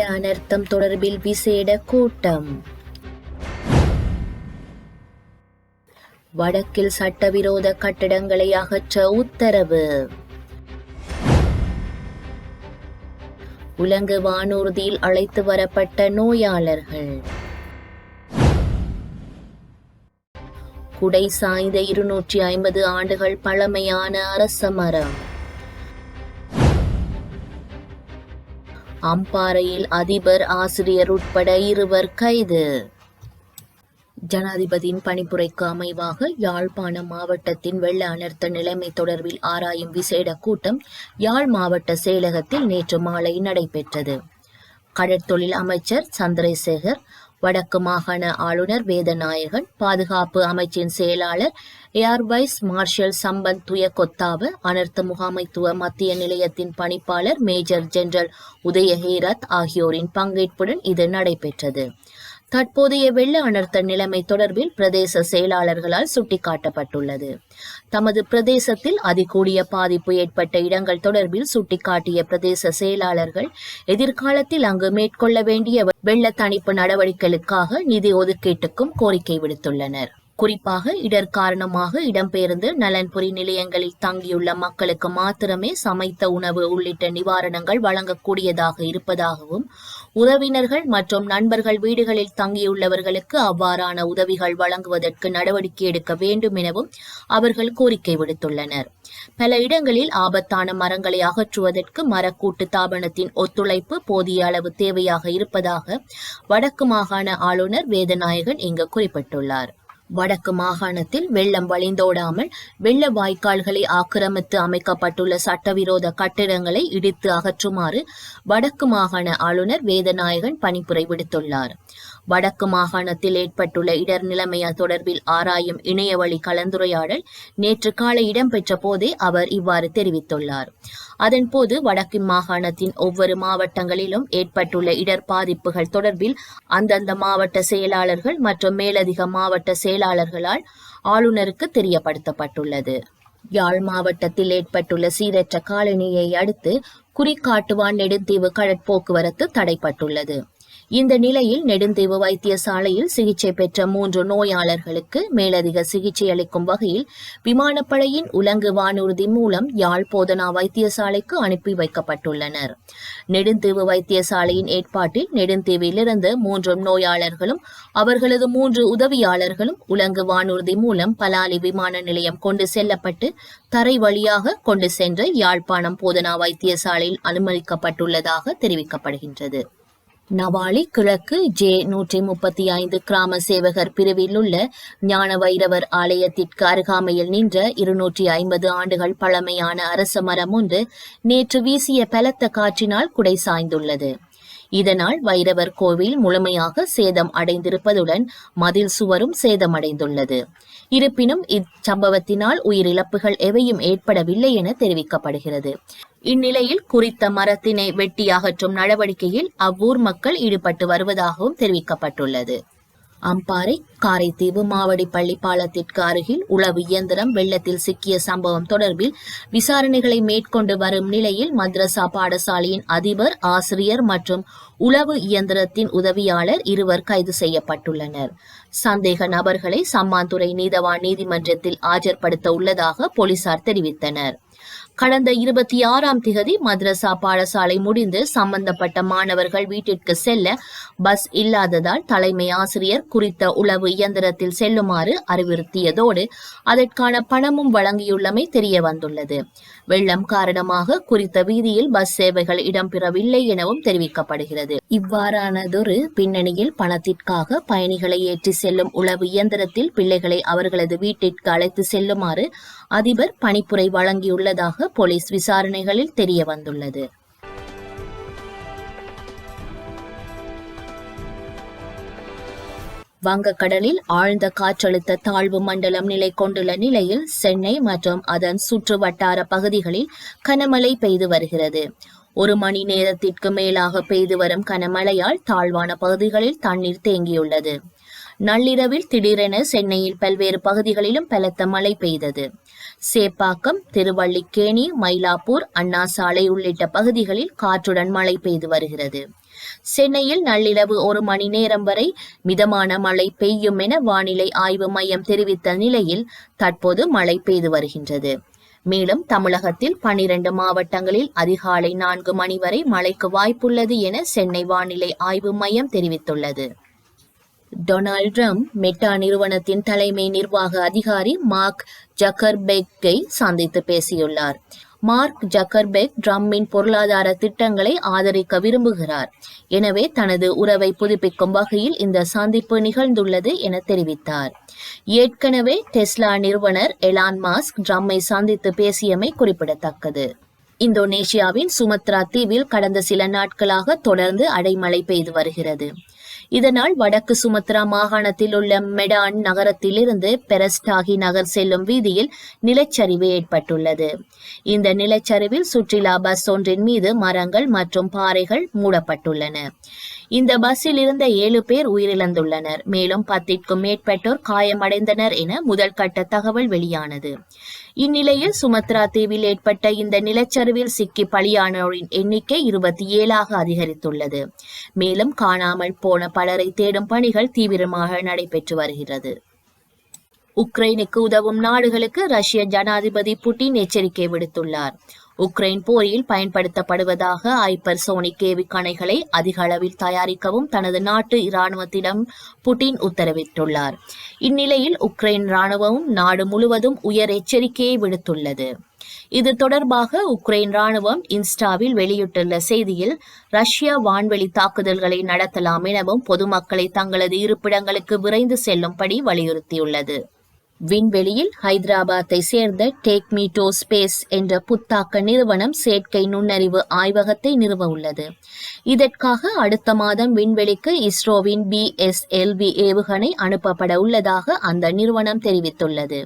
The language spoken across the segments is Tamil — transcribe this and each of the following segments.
வெள்ள அனர்த்தம் தொடர்பில் விசேட கூட்டம். வடக்கில் சட்டவிரோத கட்டடங்களை அகற்ற உத்தரவு. உலங்கு வானூர்தியில் அழைத்து வரப்பட்ட நோயாளர்கள். குடை சாய்ந்த இருநூற்றி ஐம்பது ஆண்டுகள் பழமையான அரச மரம். அம்பாறையில் அதிபர் ஆசிரியர் உட்பட இருவர் கைது. ஜனாதிபதியின் பணிப்புரைக்கு அமைவாக யாழ்ப்பாண மாவட்டத்தின் வெள்ள அனர்த்த நிலைமை தொடர்பில் ஆராயும் விசேட கூட்டம் யாழ் மாவட்ட செயலகத்தில் நேற்று மாலை நடைபெற்றது. கடற்தொழில் அமைச்சர் சந்திரசேகர் வடக்கு மாகாண ஆளுநர் வேதநாயகன் பாதுகாப்பு அமைச்சின் செயலாளர் air vice marshal Sampath Thuyacontha அனர்த்த முகாமைத்துவ மத்திய நிலையத்தின் பணிப்பாளர் மேஜர் ஜெனரல் உதயஹேரத் ஆகியோரின் பங்கேற்புடன் இது நடைபெற்றது. தற்போதைய வெள்ள அனர்த்த நிலைமை தொடர்பில் பிரதேச செயலாளர்களால் சுட்டிக்காட்டப்பட்டுள்ளது. தமது பிரதேசத்தில் அதிகூடிய பாதிப்பு ஏற்பட்ட இடங்கள் தொடர்பில் சுட்டிக்காட்டிய பிரதேச செயலாளர்கள் எதிர்காலத்தில் அங்கு மேற்கொள்ள வேண்டிய வெள்ள தணிப்பு நடவடிக்கைகளுக்காக நிதி ஒதுக்கீட்டுக்கும் கோரிக்கை விடுத்துள்ளனர். குறிப்பாக இடர் காரணமாக இடம்பெயர்ந்து நலன்புரி நிலையங்களில் தங்கியுள்ள மக்களுக்கு மாத்திரமே சமைத்த உணவு உள்ளிட்ட நிவாரணங்கள் வழங்கக்கூடியதாக இருப்பதாகவும் உறவினர்கள் மற்றும் நண்பர்கள் வீடுகளில் தங்கியுள்ளவர்களுக்கு அவ்வாறான உதவிகள் வழங்குவதற்கு நடவடிக்கை எடுக்க வேண்டும் எனவும் அவர்கள் கோரிக்கை விடுத்துள்ளனர். பல இடங்களில் ஆபத்தான மரங்களை அகற்றுவதற்கு மரக்கூட்டு தாபனத்தின் ஒத்துழைப்பு போதிய அளவு தேவையாக இருப்பதாக வடக்கு மாகாண ஆளுநர் வேதநாயகன் இங்கு குறிப்பிட்டுள்ளார். வடக்கு மாகாணத்தில் வெள்ளம் வழிந்தோடாமல் வெள்ள வாய்க்கால்களை ஆக்கிரமித்து அமைக்கப்பட்டுள்ள சட்டவிரோத கட்டிடங்களை இடித்து அகற்றுமாறு வடக்கு மாகாண ஆளுநர் வேதநாயகன் பணிப்புரை விடுத்துள்ளார். வடக்கு மாகாணத்தில் ஏற்பட்டுள்ள இடர் நிலைமை தொடர்பில் ஆராயும் இணையவழி கலந்துரையாடல் நேற்று காலை இடம்பெற்ற போதே அவர் இவ்வாறு தெரிவித்துள்ளார். அதன்போது வடக்கு மாகாணத்தின் ஒவ்வொரு மாவட்டங்களிலும் ஏற்பட்டுள்ள இடர் பாதிப்புகள் தொடர்பில் அந்தந்த மாவட்ட செயலாளர்கள் மற்றும் மேலதிக மாவட்ட செயலாளர்களால் ஆளுநருக்கு தெரியப்படுத்தப்பட்டுள்ளது. யாழ் மாவட்டத்தில் ஏற்பட்டுள்ள சீரற்ற காலனியை அடுத்து குறிக்காட்டுவான் நெடுந்தீவு கடற்போக்குவரத்து தடைப்பட்டுள்ளது. இந்த நிலையில் நெடுந்தீவு வைத்தியசாலையில் சிகிச்சை பெற்ற மூன்று நோயாளர்களுக்கு மேலதிக சிகிச்சை அளிக்கும் வகையில் விமானப்படையின் உலங்கு வானூர்தி மூலம் யாழ் போதனா வைத்தியசாலைக்கு அனுப்பி வைக்கப்பட்டுள்ளனர். நெடுந்தீவு வைத்தியசாலையின் ஏற்பாட்டில் நெடுந்தீவிலிருந்து மூன்று நோயாளர்களும் அவர்களது மூன்று உதவியாளர்களும் உலங்கு வானூர்தி மூலம் பலாலி விமான நிலையம் கொண்டு செல்லப்பட்டு தரை வழியாக கொண்டு சென்று யாழ்ப்பாணம் போதனா வைத்தியசாலையில் அனுமதிக்கப்பட்டுள்ளதாக தெரிவிக்கப்படுகின்றது. நவாலி கிழக்கு ஜே நூற்றி முப்பத்தி ஐந்து கிராம சேவகர் பிரிவில் உள்ள ஞான வைரவர் ஆலயத்திற்கு அருகாமையில் நின்ற இருநூற்றி ஐம்பது ஆண்டுகள் பழமையான அரச மரம் ஒன்று நேற்று வீசிய பலத்த காற்றினால் குடை சாய்ந்துள்ளது. இதனால் வைரவர் கோவில் முழுமையாக சேதம் அடைந்திருப்பதுடன் மதில் சுவரும் சேதமடைந்துள்ளது. இருப்பினும் இச்சம்பவத்தினால் உயிரிழப்புகள் எவையும் ஏற்படவில்லை என தெரிவிக்கப்படுகிறது. இந்நிலையில் குறித்த மரத்தினை வெட்டி அகற்றும் நடவடிக்கையில் அவ்வூர் மக்கள் ஈடுபட்டு வருவதாகவும் தெரிவிக்கப்பட்டுள்ளது. அம்பாறை காரைத்தீவு மாவடி பள்ளி பாலத்திற்கு அருகில் உளவு இயந்திரம் வெள்ளத்தில் சிக்கிய சம்பவம் தொடர்பில் விசாரணைகளை மேற்கொண்டு வரும் நிலையில் மத்ரசா பாடசாலையின் அதிபர் ஆசிரியர் மற்றும் உளவு இயந்திரத்தின் உதவியாளர் இருவர் கைது செய்யப்பட்டுள்ளனர். சந்தேக நபர்களை சம்மாந்துறை நீதவான் நீதிமன்றத்தில் ஆஜர்படுத்த உள்ளதாக போலீசார் தெரிவித்தனர். கடந்த இருபத்தி ஆறாம் திகதி மதரசா பாடசாலை முடிந்து சம்பந்தப்பட்ட மாணவர்கள் வீட்டிற்கு செல்ல பஸ் இல்லாததால் தலைமை ஆசிரியர் குறித்த உளவு இயந்திரத்தில் செல்லுமாறு அறிவுறுத்தியதோடு அதற்கான பணமும் வழங்கியுள்ளமை தெரிய வந்துள்ளது வெள்ளம் காரணமாக குறித்த வீதியில் பஸ் சேவைகள் இடம்பெறவில்லை எனவும் தெரிவிக்கப்படுகிறது. இவ்வாறானதொரு பின்னணியில் பணத்திற்காக பயணிகளை ஏற்றி செல்லும் உளவு இயந்திரத்தில் பிள்ளைகளை அவர்களது வீட்டிற்கு அழைத்து செல்லுமாறு அதிபர் பணிப்புரை வழங்கியுள்ளதாக போலீஸ் விசாரணைகளில் தெரிய வந்துள்ளது வங்கக்கடலில் ஆழ்ந்த காற்றழுத்த தாழ்வு மண்டலம் நிலை கொண்டுள்ள நிலையில் சென்னை மற்றும் அதன் சுற்று வட்டார பகுதிகளில் கனமழை பெய்து வருகிறது. ஒரு மணி நேரத்திற்கு மேலாக பெய்து வரும் கனமழையால் தாழ்வான பகுதிகளில் தண்ணீர் தேங்கியுள்ளது. நள்ளிரவில் திடீரென சென்னையில் பல்வேறு பகுதிகளிலும் பலத்த மழை பெய்தது. சேப்பாக்கம் திருவள்ளிக்கேணி மயிலாப்பூர் அண்ணா சாலை உள்ளிட்ட பகுதிகளில் காற்றுடன் மழை பெய்து வருகிறது. சென்னையில் நள்ளிரவு ஒரு மணி நேரம் வரை மிதமான மழை பெய்யும் என வானிலை ஆய்வு மையம் தெரிவித்த நிலையில் தற்போது மழை பெய்து வருகின்றது. மேலும் தமிழகத்தில் பனிரண்டு மாவட்டங்களில் அதிகாலை நான்கு மணி வரை மழைக்கு வாய்ப்புள்ளது என சென்னை வானிலை ஆய்வு மையம் தெரிவித்துள்ளது. டொனால்ட் ட்ரம்ப் மெட்டா நிறுவனத்தின் தலைமை நிர்வாக அதிகாரி மார்க் ஜக்கர்பெக்கை சந்தித்து பேசியுள்ளார். மார்க் ஜக்கர்பெக் ட்ரம்மின் பொருளாதார திட்டங்களை ஆதரிக்க விரும்புகிறார். எனவே தனது உறவை புதுப்பிக்கும் வகையில் இந்த சந்திப்பு நிகழ்ந்துள்ளது என தெரிவித்தார். ஏற்கனவே டெஸ்லா நிறுவனர் எலான் மாஸ்க் ட்ரம்மை சந்தித்து பேசியமை குறிப்பிடத்தக்கது. இந்தோனேஷியாவின் சுமத்ரா தீவில் கடந்த சில நாட்களாக தொடர்ந்து அடைமழை பெய்து வருகிறது. இதனால் வடக்கு சுமத்ரா மாகாணத்தில் உள்ள மெடான் நகரத்திலிருந்து பெரஸ்டாகி நகர் செல்லும் வீதியில் நிலச்சரிவு ஏற்பட்டுள்ளது. இந்த நிலச்சரிவில் சுற்றுலா பஸ் ஒன்றின் மீது மரங்கள் மற்றும் பாறைகள் மூடப்பட்டுள்ளன. இந்த பஸ்ஸில் இருந்த ஏழு பேர் உயிரிழந்துள்ளனர். மேலும் பத்திற்கும் மேற்பட்டோர் காயமடைந்தனர் என முதல் கட்ட தகவல் வெளியானது. இந்நிலையில் சுமத்ரா தீவில் ஏற்பட்ட இந்த நிலச்சரிவில் சிக்கி பலியானோரின் எண்ணிக்கை இருபத்தி ஏழாக அதிகரித்துள்ளது. மேலும் காணாமல் போன பலரை தேடும் பணிகள் தீவிரமாக நடைபெற்று வருகிறது. உக்ரைனுக்கு உதவும் நாடுகளுக்கு ரஷ்ய ஜனாதிபதி புட்டின் எச்சரிக்கை விடுத்துள்ளார். உக்ரைன் போரில் பயன்படுத்தப்படுவதாக ஹைப்பர்சோனிக் ஏவுகணைகளை அதிக அளவில் தயாரிக்கவும் தனது நாட்டு இராணுவத்திடம் புட்டின் உத்தரவிட்டுள்ளார். இந்நிலையில் உக்ரைன் ராணுவமும் நாடு முழுவதும் உயர் எச்சரிக்கையை விடுத்துள்ளது. இது தொடர்பாக உக்ரைன் ராணுவம் இன்ஸ்டாவில் வெளியிட்டுள்ள செய்தியில் ரஷ்யா வான்வெளி தாக்குதல்களை நடத்தலாம் எனவும் பொதுமக்களை தங்களது இருப்பிடங்களுக்கு விரைந்து செல்லும்படி வலியுறுத்தியுள்ளது. விண்வெளியில் ஹைதராபாத்தை சேர்ந்த டேக் மீ டோ ஸ்பேஸ் என்ற புத்தாக்க நிறுவனம் செயற்கை நுண்ணறிவு ஆய்வகத்தை நிறுவ உள்ளது. இதற்காக அடுத்த மாதம் விண்வெளிக்கு இஸ்ரோவின் பிஎஸ்எல்வி ஏவுகணை அனுப்பப்பட உள்ளதாக அந்த நிறுவனம் தெரிவித்துள்ளது.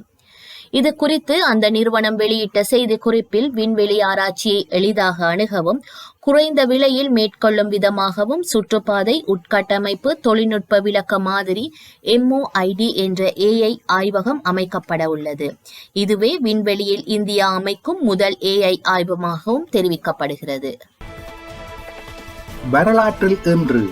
இது குறித்து அந்த நிறுவனம் வெளியிட்ட செய்தி குறிப்பில் விண்வெளி ஆராய்ச்சியை எளிதாக அணுகவும் குறைந்த விலையில் மேற்கொள்ளும் விதமாகவும் சுற்றுப்பாதை உட்கட்டமைப்பு தொழில்நுட்ப விளக்க மாதிரி எம்ஓஐடி என்ற ஏஐ ஆய்வகம் அமைக்கப்பட உள்ளது. இதுவே விண்வெளியில் இந்தியா அமைக்கும் முதல் ஏஐ ஆய்வகமாகவும் தெரிவிக்கப்படுகிறது. வரலாற்றில் இன்று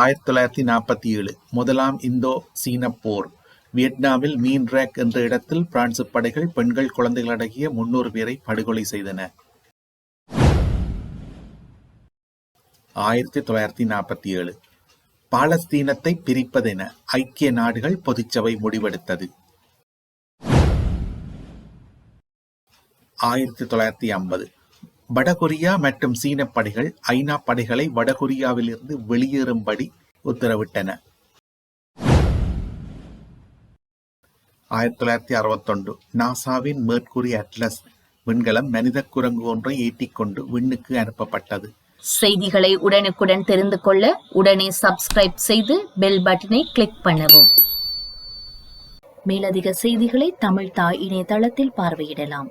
ஆயிரத்தி தொள்ளாயிரத்தி நாற்பத்தி ஏழு முதலாம் இந்தோ சீன போர். வியட்நாமில் மீன் ரேக் என்ற இடத்தில் பிரான்சு படைகள் பெண்கள் குழந்தைகள் அடங்கிய முன்னூறு பேரை படுகொலை செய்தன. ஆயிரத்தி தொள்ளாயிரத்தி நாற்பத்தி ஏழு பாலஸ்தீனத்தை பிரிப்பதென ஐக்கிய நாடுகள் பொதுச்சபை முடிவெடுத்தது. ஆயிரத்தி தொள்ளாயிரத்தி ஐம்பது வடகொரியா மற்றும் சீன படைகள் ஐநா படைகளை வடகொரியாவிலிருந்து வெளியேறும்படி உத்தரவிட்டன. ஆயிரத்தி தொள்ளாயிரத்தி அறுபத்தொன்று நாசாவின் மேற்கூறி அட்லஸ் விண்கலம் மனித குரங்கு ஒன்றை ஏற்றிக்கொண்டு விண்ணுக்கு அனுப்பப்பட்டது. செய்திகளை உடனுக்குடன் தெரிந்து கொள்ள உடனே சப்ஸ்கிரைப் செய்து பெல் பட்டனை கிளிக் பண்ணவும். மேலதிக செய்திகளை தமிழ் தாய் இணையதளத்தில் பார்வையிடலாம்.